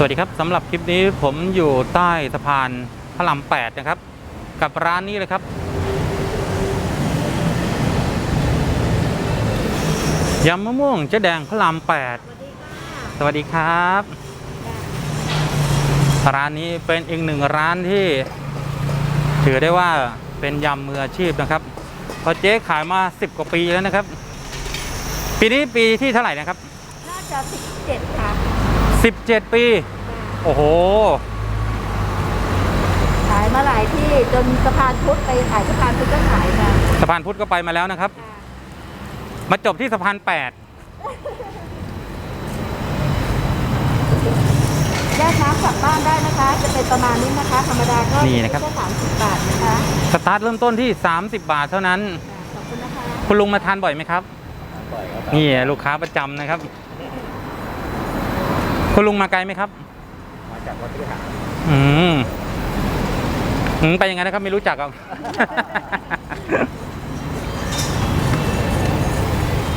สวัสดีครับสำหรับคลิปนี้ผมอยู่ใต้สะพานพระรามแปดนะครับ กับร้านนี้เลยครับยำมะม่วงเจ๊แดงพระรามแปดสวัสดีครับ ร้านนี้เป็นอีกหนึ่งร้านที่ ถือได้ว่าเป็นยำมืออาชีพนะครับเพราะเจ๊ขายมา10กว่าปีแล้วนะครับ ปีนี้ปีที่เท่าไหร่นะครับน่าจะสิบเจ็ดค่ะ 17 ปี โอ้โห ขายมาหลายที่จนสะพานพุทธไปขายสะพานพุทธก็ขายค่ะสะพานพุทธก็ไปมาแล้วนะครับ มาจบที่สะพานแปดแยกน้ำกลับบ้านได้นะคะ จะเป็นประมาณนี้นะคะ ธรรมดาก็นี่นะครับแค่สามสิบบาทนะคะสตาร์ทเริ่มต้นที่ 30 บาทเท่านั้น ขอบคุณนะคะ คุณลุงมาทานบ่อยไหมครับบ่อยครับนี่ลูกค้าประจำนะครับ คุณลุงมาไกลไหมครับ มาจากวัดที่หารอืมอืมไปยังไงนะครับไม่รู้จักครับ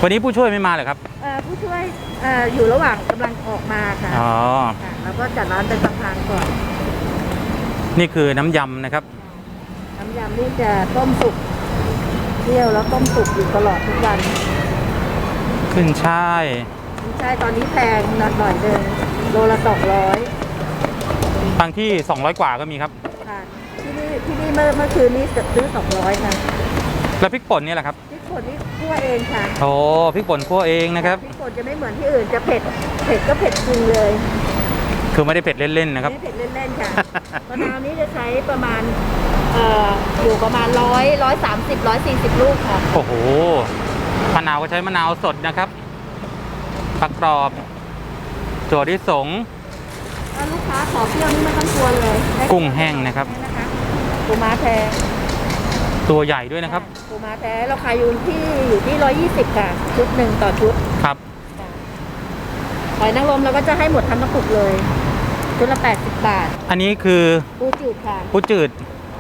วันนี้ผู้ช่วยไม่มาเหรอครับ เอ่อผู้ช่วยเอ่ออยู่ระหว่างกำลังออกมาค่ะอ๋อ ค่ะแล้วก็จัดร้านเป็นสะพานก่อนนี่คือน้ำยำนะครับ น้ำยำนี่จะต้มสุกเที่ยวแล้วต้มสุกอยู่ตลอดทุกวันขึ้นช่าย ไม่ใช่ตอนนี้แพงหน่อยเดิน โลละสองร้อยบางที่ 200 กว่าก็มีครับ ค่ะ ที่นี่ที่นี่เมื่อเมื่อคืนนี้จะซื้อสองร้อยค่ะแล้วพริกป่นนี่แหละครับพริกป่นนี่คั่วเองค่ะโอ้พริกป่นคั่วเองนะครับ พริกป่นจะไม่เหมือนที่อื่นจะเผ็ดเผ็ดก็เผ็ดจริงเลยคือไม่ได้เผ็ดเล่นๆนะครับไม่เผ็ดเล่นๆค่ะมะนาวนี้จะใช้ประมาณเอ่ออยู่ประมาณร้อยร้อยสามสิบร้อยสี่สิบลูกค่ะโอ้โหมะนาวก็ใช้มะนาวสดนะครับผักกรอบ ถั่วลิสงถ้าลูกค้าขอเปรี้ยวนี่ไม่ต้องกลัวเลยได้กุ้งแห้งนะครับนะคะปูม้าแท้ตัวใหญ่ด้วยนะครับปูม้าแท้เราขายอยู่ที่อยู่ที่ร้อยยี่สิบค่ะชุดหนึ่งต่อชุดครับหอยนางรมเราก็จะให้หมดทั้งกระปุกเลยชุดละ80บาท อันนี้คือปูจืดค่ะปูจืด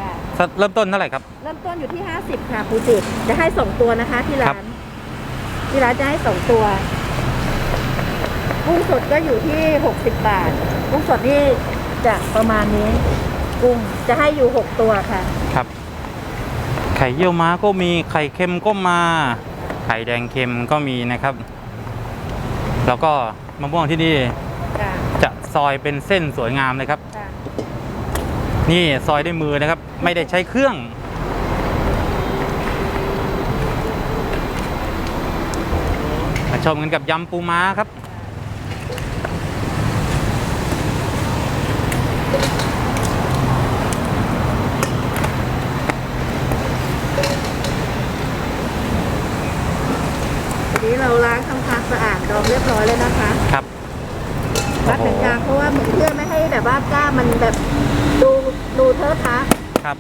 ค่ะเริ่มต้นเท่าไหร่ครับ เริ่มต้นอยู่ที่50ค่ะปูจืดจะให้2ตัวนะคะที่ครัร้าบนที่ร้านจะให้2ตัว กุ้งสดก็อยู่ที่ 60 บาท กุ้งสดนี่จะประมาณนี้ กุ้งจะให้อยู่ 6 ตัวค่ะ ครับ ไข่เยี่ยวม้าก็มีไข่เค็มก็มา ไข่แดงเค็มก็มีนะครับ แล้วก็มะม่วงที่นี่ค่ะจะซอยเป็นเส้นสวยงามเลยครับค่ะนี่ซอยด้วยมือนะครับ ไม่ได้ใช้เครื่อง มาชมกันกับยำปูม้าครับ นนี้เราล้างทำความสะอาดดองเรียบร้อยแล้วนะคะครับวัดหนังยางเพราะว่าเพื่อไม่ให้แบบว่ากล้ามันแบบดูดูเทอะทะครับ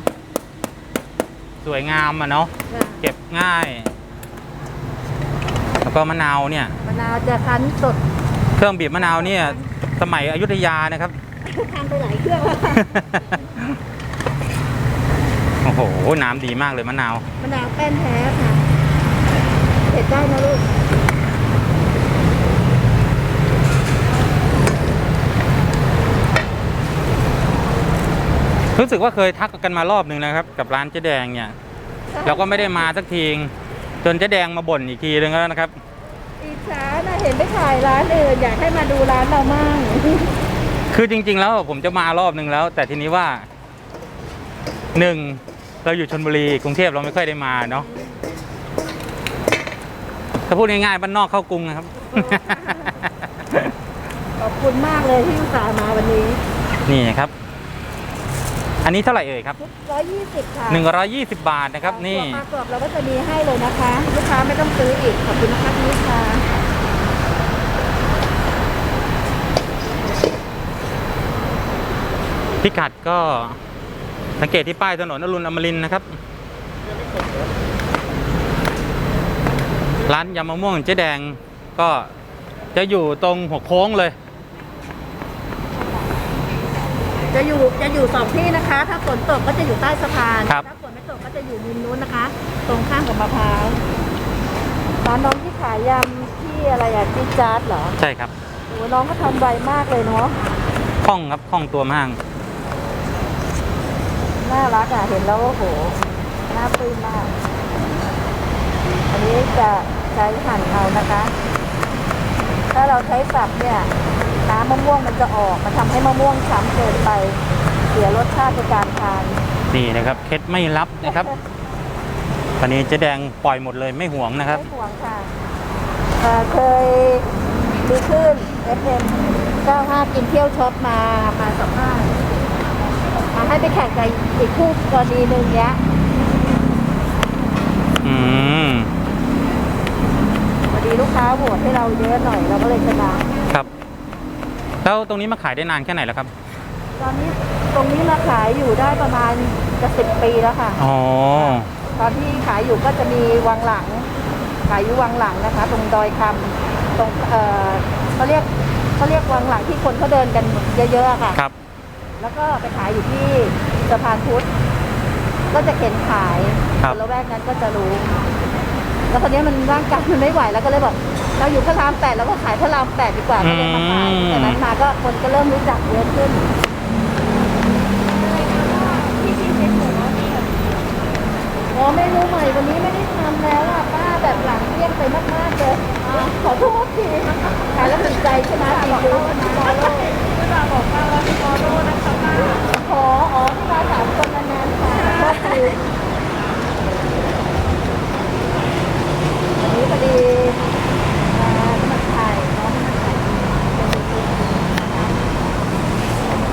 สวยงามอะเนาะเก็บง่าย แล้วก็มะนาวเนี่ย มะนาวจะคั้นสด เครื่องบีบมะนาวเนี่ย สมัยอยุธยานะครับ ทานไปหลายเครื่องแล้วค่ะโอ้โห น้ำดีมากเลยมะนาว มะนาวแป้นแท้ค่ะเผ็ดได้นะลูกรู้สึกว่าเคยทักกันมารอบหนึ่งนะครับ กับร้านเจ๊แดงเนี่ยเราก็ไม่ได้มาสักทีจนเจ๊แดงมาบ่นอีกทีนึงแล้วนะครับ อีช้านะเห็นไปถ่ายร้านอื่นอยากให้มาดูร้านเรามั่ง คือจริง ๆ แล้วผมจะมารอบหนึ่งแล้ว แต่ทีนี้ว่าหนึ่งเราอยู่ชนบุรีกรุงเทพเราไม่ค่อยได้มาเนาะถ้าพูดง่ายๆบ้านนอกเข้ากรุงนะครับ ขอบคุณมากเลยที่อุตส่าห์มาวันนี้นี่นะครับ อันนี้เท่าไหร่เอ่ยครับชุดร้อยยี่สิบค่ะ120 บาทนะครับ นี่ ตัวปลากรอบเราก็จะมีให้เลยนะคะ ลูกค้าไม่ต้องซื้ออีก ขอบคุณนะคะคุณลูกค้า พิกัดก็สังเกตที่ป้ายถนนอรุณอมรินทร์นะครับ ร้านยำมะม่วงเจ๊แดงก็จะอยู่ตรงหัวโค้งเลย จะอยู่จะอยู่สองที่นะคะ ถ้าฝนตกก็จะอยู่ใต้สะพานครับ ถ้าฝนไม่ตกก็จะอยู่มุมนู้นนะคะ ตรงข้ามกับมะพร้าวร้านน้องที่ขายยำที่อะไรอะจิ๊ดจ๊าดเหรอใช่ครับ โอ้น้องก็ทำไวมากเลยเนาะ คล่องครับคล่องตัวมาก น่ารักอะ เห็นแล้วโอ้โห น่าปลื้มมาก อันนี้จะใช้หั่นเอานะคะ ถ้าเราใช้สับเนี่ย น้ำมะม่วงมันจะออก มันทำให้มะม่วงช้ำเกินไป เสียรสชาติในการทาน นี่นะครับเคล็ดไม่ลับนะครับตอนนี้เจ๊แดงปล่อยหมดเลยไม่ห่วงนะครับ ไม่ห่วงค่ะเอ่อเคยมีขึ้น FM 95 กินเที่ยวช็อปมา มาสัมภาษณ์มา ให้ไปแข่งกับอีกคู่กรณีหนึ่งเนี้ยอืมพอดีลูกค้าโหวตให้เราเยอะหน่อยเราก็เลยชนะครับ แล้วตรงนี้มาขายได้นานแค่ไหนแล้วครับ ตอนนี้ตรงนี้มาขายอยู่ได้ประมาณจะสิบปีแล้วค่ะ อ๋อ ตอนที่ขายอยู่ก็จะมีวังหลัง ขายอยู่วังหลังนะคะ ตรงดอยคำตรงเออเขาเรียกเขาเรียกวังหลังที่คนเขาเดินกันเยอะๆอะค่ะ ครับ แล้วก็ไปขายอยู่ที่สะพานพุทธก็จะเข็นขายครับนละแวกนั้นก็จะรู้ แล้วตอนนี้ยมันร่างกายมันไม่ไหวแล้วก็เลยบอก เราอยู่พระรามแปดเราก็ขายพระรามแปดดีกว่าก็เลยมาขายอืมแต่นั้นมาก็คนก็เริ่มรู้จักเยอะขึ้น อ๋อเมนูใหม่วันนี้ไม่ได้ทำแล้วอะป้าแบบหลังเที่ยงไปมากๆเลย ขอโทษทีขายแล้วสนใจใช่ไหมพี่บอกว่าพี่บอโลพี่บาบอกว่าพี่บอโลนะคะขออ๋อพี่บาสามคนนั้นนั้นค่ะก็คือวันนี้พอดีมามาถ่ายน้องมาถ่าย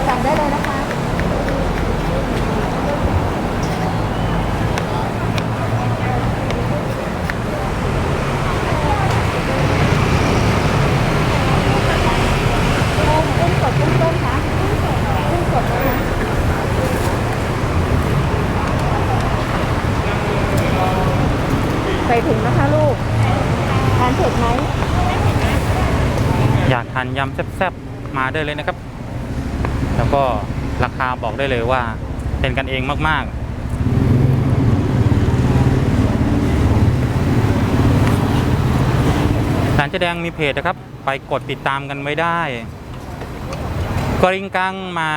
สั่งได้เลยนะคะ กุ้งกุ้งสดกุ้งต้มคะกุ้งสดกุ้งสดนะคะใส่ถุงนะคะลูก ทานเผ็ดไหม อยากทานยำแซ่บๆ มา ได้เลยนะครับ แล้วก็ราคาบอกได้เลยว่าเป็นกันเองมากๆร้านเจแดงมีเพจนะครับ ไปกดติดตามกันไว้ได้กริงกังมา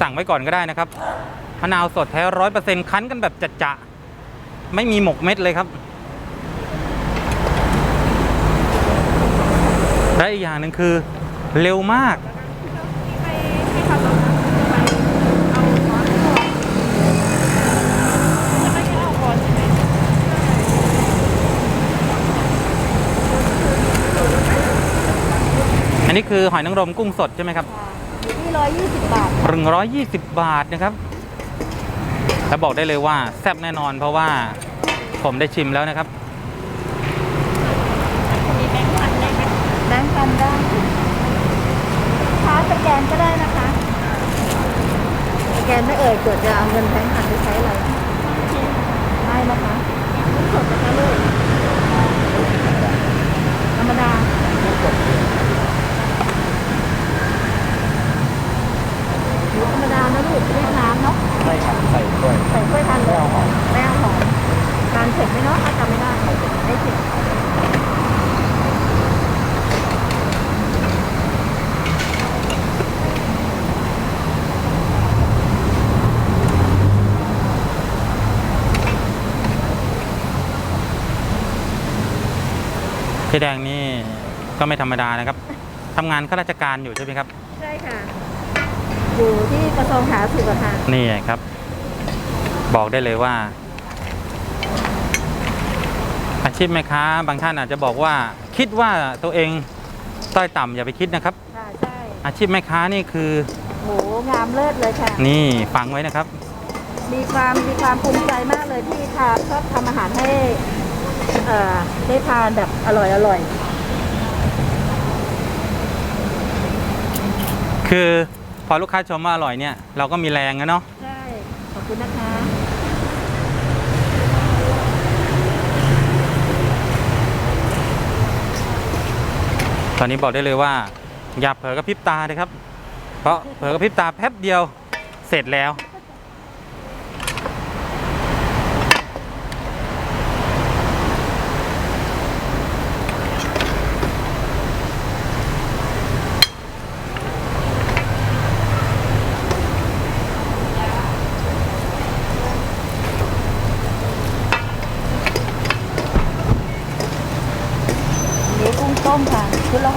สั่งไว้ก่อนก็ได้นะครับมะนาวสดแท้ร้อยเปอร์เซ็นต์คั้นกันแบบจัดจะไม่มีหมกเม็ดเลยครับและอีกอย่างหนึ่งคือเร็วมาก อั นนี้คือหอยนางรมกุ้งสดใช่ไหมครับอยู่ที่ร้อยยี่สิบบาทหนึ่งร้อยยี่สิบบาทนะครับแล้วบอกได้เลยว่าแซ่บแน่นอนเพราะว่าผมได้ชิมแล้วนะครับแบงค์พันได้ค้าสแกนก็ได้นะคะสแกนไม่เอ่ยเกิดจะเอาเงินแบงค์พันไปใช้อะไรได้นะคะกุ้งสดนะคะลูกธรรมดา มูธรรมดานะลูกเรียกน้ำเนาะใช่ครับใส่ด้วยใส่ถ้วยทานเลยไม่เอาหอมทานเผ็ดไหมเนาะถ้าจำไม่ได้ไม่เผ็ดเจ๊แดงนี่ก็ไม่ธรรมดานะครับ ทำงานข้าราชการอยู่ใช่ไหมครับ ใช่ค่ะ อยู่ที่กระทรวงสาธารณสุขอะค่ะนี่ครับ บอกได้เลยว่า อาชีพแม่ค้าบางท่านอาจจะบอกว่า คิดว่าตัวเองต้อยต่ำอย่าไปคิดนะครับ ค่ะใช่อาชีพแม่ค้านี่คือ โหงามเลิศเลยค่ะ นี่ฟังไว้นะครับ มีความมีความภูมิใจมากเลยที่ทานชอบทำอาหารให้เอ่อได้ทานแบบอร่อยอร่อยคือพ อลูกค้าชมว่าอร่อยเนี่ยเราก็มีแรงนะเนาะใช่ขอบคุณนะคะตอนนี้บอกได้เลยว่า อย่าเผลอกระพริบตาเลยครับ เพราะเผลอกระพริบตาแป๊บเดียวเสร็จแล้ว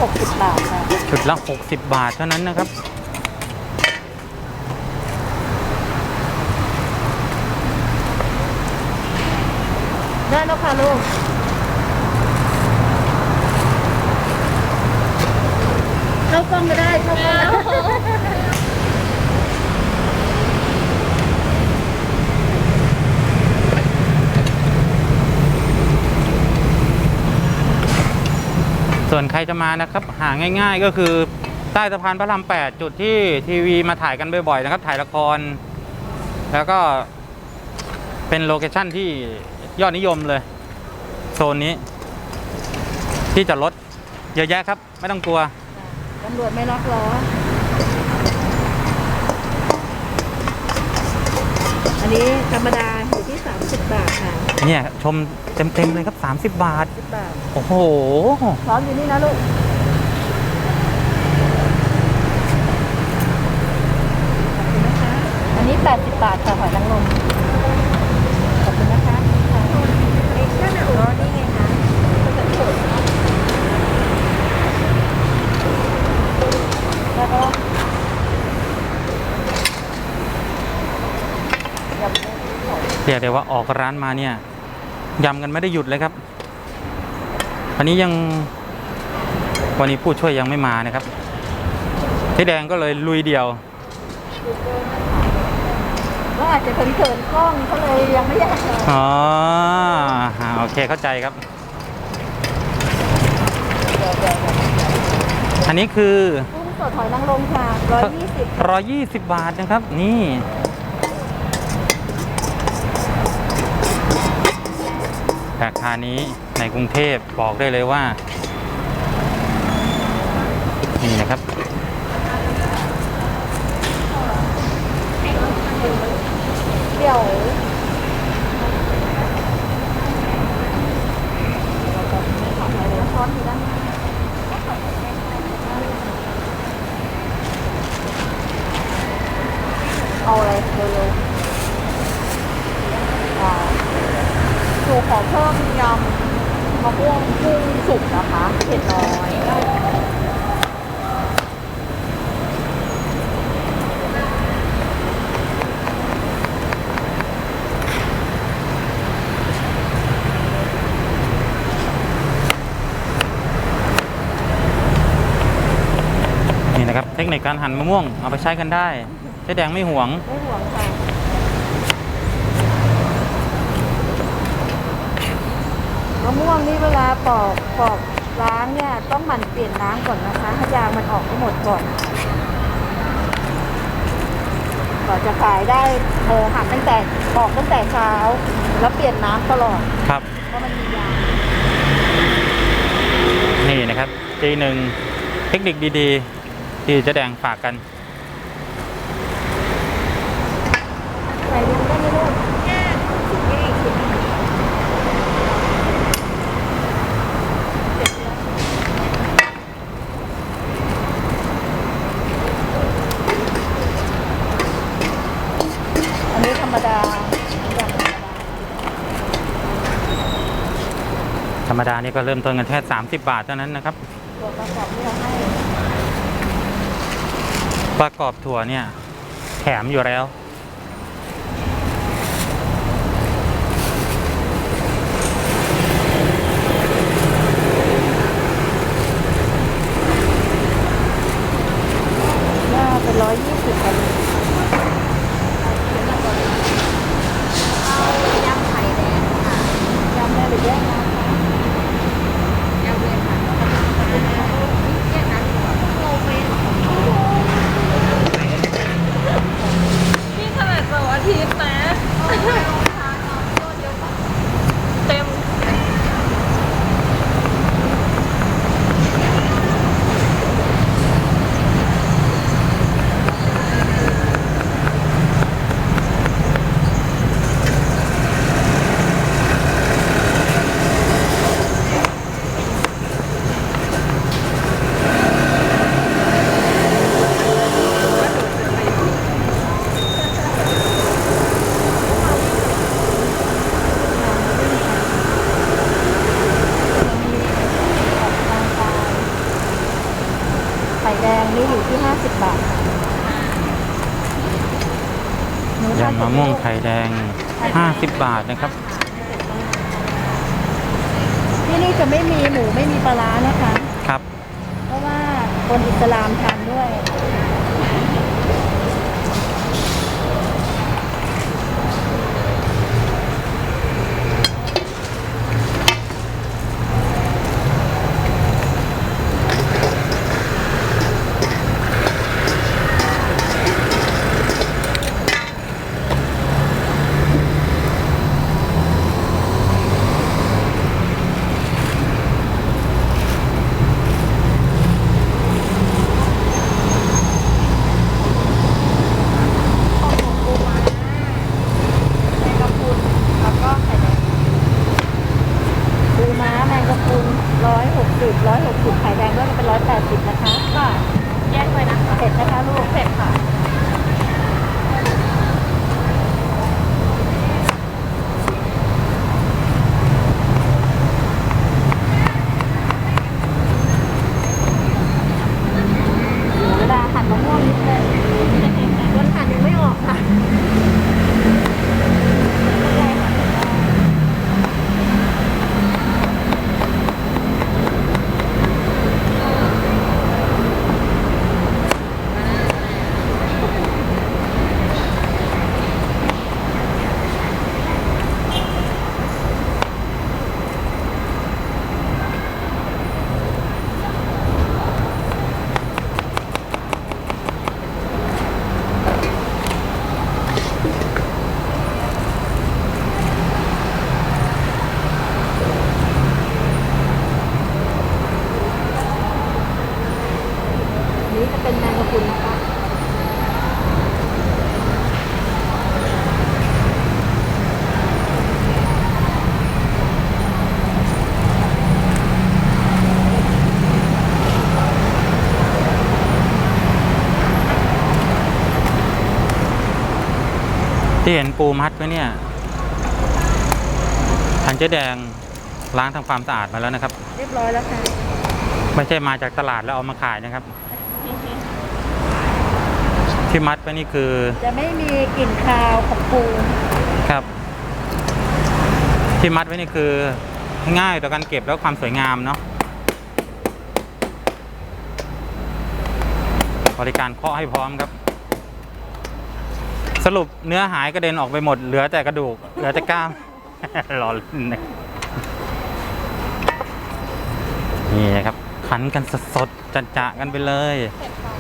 หกสิบบาทค่ะ ชุด ละ 60 บาทเท่านั้นนะครับ ได้แล้วค่ะลูกเข้ากล้องก็ได้เข้ากล้อง ส่วนใครจะมานะครับ หาง่าย ๆ ก็คือใต้สะพานพระราม8จุดที่ทีวีมาถ่ายกันบ่อยๆนะครับ ถ่ายละคร แล้วก็เป็นโลเคชั่นที่ยอดนิยมเลย โซนนี้ ที่จะลดเยอะแยะครับ ไม่ต้องกลัวตำรวจไม่ล็อกล้อ อันนี้ธรรมดาอยู่ที่ 30 บาทค่ะ เนี่ยชมเต็มๆเลยครับ30บาท10บาท โอ้โห พร้อมอยู่นี่นะลูก อันนี้ 80 บาทค่ะหอยนางรมขอบคุณนะคะเอ็กซ์ก็หนูนี่ไงคะแล้วก็ยำหมู เรียกได้ว่าออกร้านมาเนี่ยยำกันไม่ได้หยุดเลยครับ วันนี้ยังวันนี้ผู้ช่วยยังไม่มานะครับพี่แดงก็เลยลุยเดียวก็อาจจะเขินๆกล้องเขาเลยยังไม่อยากเลยอ๋ออ่าโอเคเข้าใจครับ อันนี้คือกุ้งสดหอยนางรมค่ะร้อยยี่สิบ120บาทนะครับ นี่ ราคานี้ในกรุงเทพบอกได้เลยว่า นี่นะครับ เดี๋ยวช้อาเอาอะไรเร็วๆอ่าหนู ขอเพิ่มยำมะม่วงกุ้งสุกนะคะเผ็ดน้อยนี่นะครับ เทคนิคการหั่นมะม่วงเอาไปใช้กันได้เจ๊แดงไม่หวงไม่ห่วงค่ะ มะม่วงนี่เวลาปอกปอกล้างเนี่ยต้องหมั่นเปลี่ยนน้ำก่อนนะคะให้ยางมันออกให้หมดก่อนก่อนจะขายได้โมหั่นตั้งแต่ปอกตั้งแต่เช้า แล้วเปลี่ยนน้ำตลอดครับ เพราะมันมียางนี่นะครับจีหนึ่งเทคนิคดีๆ ที่เจ๊แดงฝากกัน ใส่ลงได้ไหมลูกอันนี้ธรรมดาอย่างธ รมดาธรรมดานี่ก็เริ่มต้นกันแค่30 บาทเท่านั้นนะครับตัวประกอบที่เราให้ประกอบถั่วเนี่ยแถมอยู่แล้ว น่าเป็นร้อยยี่สิบกันเอายำไข่แดงค่ะยำแม่หรือแยกน้ำคะยำเลยค่ะแยกน้ำโอเค นี่ขนาดเสาร์อาทิตย์นะเต็ม เที่ห้าสิบบาทหนูทาน ยำมะม่วงไข่แดง 50 บาทนะครับ ที่นี่จะไม่มีหมูไม่มีปลาร้านะคะ ครับ เพราะว่าคนอิสลามทานด้วย ที่เห็นปูมัดไว้เนี่ยทางเจ๊แดงล้างทำความสะอาดมาแล้วนะครับ เรียบร้อยแล้วค่ะ ไม่ใช่มาจากตลาดแล้วเอามาขายนะครับ ที่มัดไว้นี่คือ จะไม่มีกลิ่นคาวของปูครับ ที่มัดไว้นี่คือ ง่ายต่อการเก็บแล้วความสวยงามเนาะบริการเคาะให้พร้อมครับส รุปเนื้อหายกระเด็นออกไปหมด เหลือแต่กระดูก เหลือแต่กล้าม รอเล่นนะนี่นะครับขันกันสดๆจะๆกันไปเลยเอ้า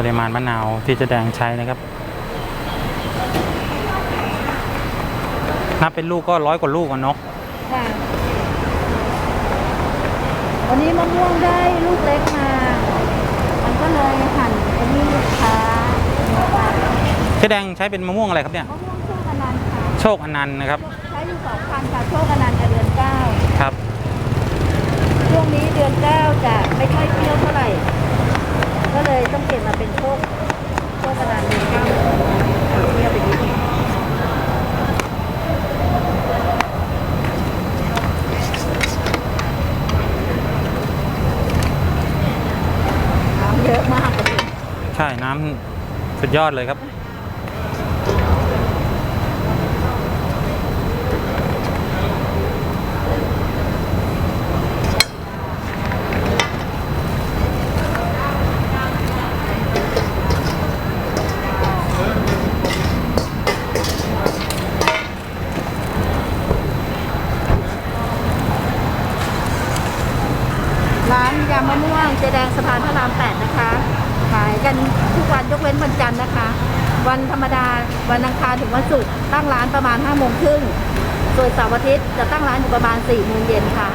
ปริมาณมะนาวที่เจะแดงใช้นะครับ นับเป็นลูกก็ร้อยกว่าลูกอะเนาะค่ะวันนี้มะม่วงได้ลูกเล็กมา มันก็เลยหั่นไอ้นี่ช้าเจ๊แดงใช้เป็นมะม่วงอะไรครับเนี่ย มะม่วงโชคอนันต์ค่ะ โชคอนันต์นะครับ ใช้อยู่สองพันค่ะโชคอนันต์กับเดือนเก้าครับ ช่วงนี้เดือนเก้าจะไม่ค่อยเปรี้ยวเท่าไหร่ ก็เลยต้องเปลี่ยนมาเป็นโชคโชคอนันต์เดือนเก้าเที่ยวไปนิดนึงน้ำเยอะมาก ใช่น้ำสุดยอดเลยครับ ร้านยำมะม่วงเจแดงสะพานพระราม8นะคะ ขายกันทุกวันยกเว้นวันจันทร์นะคะ วันธรรมดาวันอังคาร ถึงวันศุกร์ตั้งร้านประมาณ5โมงครึ่งส่วนเสาร์อาทิตย์จะตั้งร้านอยู่ประมาณ4โมงเย็นค่ะ